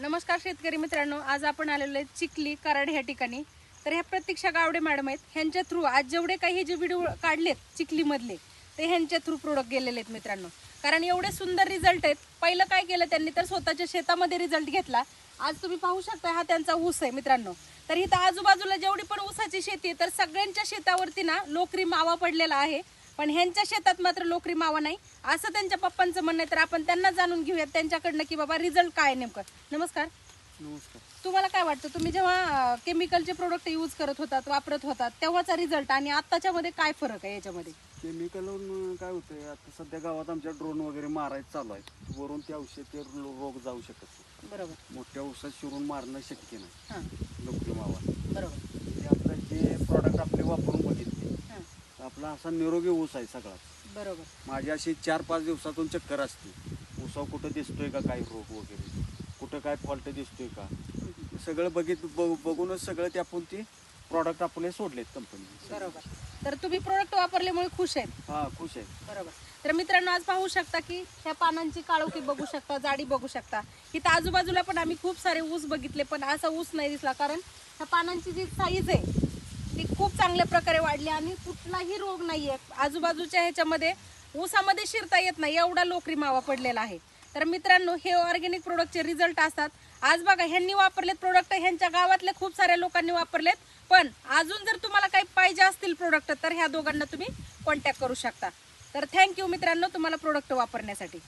नमस्कार शेतकरी मित्रांनो आज आपण आलेलो आहे चिखली कराड ह्या ठिकाणी. तर ह्या प्रतीक्षा गावडे मॅडम आहेत. ह्यांच्या थ्रू आज जेवढे काही हे जे व्हिडिओ काढलेत चिखलीमधले ते ह्यांच्या थ्रू प्रोडक्ट गेलेले आहेत मित्रांनो. कारण एवढे सुंदर रिझल्ट आहेत. पहिलं काय केलं त्यांनी तर स्वतःच्या शेतामध्ये रिझल्ट घेतला. आज तुम्ही पाहू शकता हा त्यांचा ऊस आहे मित्रांनो. तर इथं आजूबाजूला जेवढी पण ऊसाची शेती आहे तर सगळ्यांच्या शेतावरती ना लोकरी मावा पडलेला आहे. पण ह्यांच्या शेतात मात्र लोकरी मावा नाही. असं त्यांच्या पप्पांचं म्हणणं आहे तर आपण त्यांना जाणून घेऊयात त्यांच्याकडनं की बाबा रिझल्ट काय नेमकं. नमस्कार. नमस्कार. तुम्हाला काय वाटतं तुम्ही जेव्हा केमिकलचे प्रोडक्ट यूज करत होतात वापरत होतात तेव्हाचा रिझल्ट आणि आत्ताच्या मध्ये काय फरक आहे याच्यामध्ये? केमिकलवरून काय होतंय आता सध्या गावात आमच्या ड्रोन वगैरे मारायचं चालू आहे वरून त्या औषध ते रो- रोग जाऊ शकत नाही. बरोबर. मोठ्या औषध शिरून मारणं शक्य नाही. हां. लोकरी मावा. बरोबर ते आपलं जे प्रॉडक्ट आपले वापरून बघितले हां तर आपला असा निरोगी ऊस आहे सगळा. बरोबर. माझी अशी चार पाच दिवसातून चक्कर असते. ऊसाव कुठं दिसतोय का काही रोग वगैरे? कुठं काय फॉल्ट दिसतोय का? सगळं बघित बघूनच सगळं ते आपण ते प्रॉडक्ट आपले सोडलेत कंपनी बरोबर. तर तुम्ही प्रोडक्ट वापरल्यामुळे खुश आहेत हा खुश आहे. बरोबर. तर मित्रांनो आज पाहू शकता की ह्या पानांची काळोखी बघू शकता जाडी बघू शकता. इथं आजूबाजूला पण आम्ही खूप सारे ऊस बघितले पण असा ऊस नाही दिसला. कारण ह्या पानांची जी साईज आहे ती खूप चांगल्या प्रकारे वाढली आणि कुठलाही रोग नाही आहे आजूबाजूच्या ह्याच्यामध्ये ऊसामध्ये शिरता येत नाही एवढा लोकरी मावा पडलेला आहे. तर मित्रांनो हे ऑर्गॅनिक प्रोडक्टचे रिझल्ट असतात. आज बघा ह्यांनी वापरलेत प्रोडक्ट ह्यांच्या गावातल्या खूप साऱ्या लोकांनी वापरलेत. पण अजून जर तुम्हाला काही पाहिजे असतील प्रोडक्ट तर ह्या दोघांना तुम्ही कॉन्टॅक्ट करू शकता. तर थँक्यू मित्रांनो तुम्हाला प्रोडक्ट वापरण्यासाठी.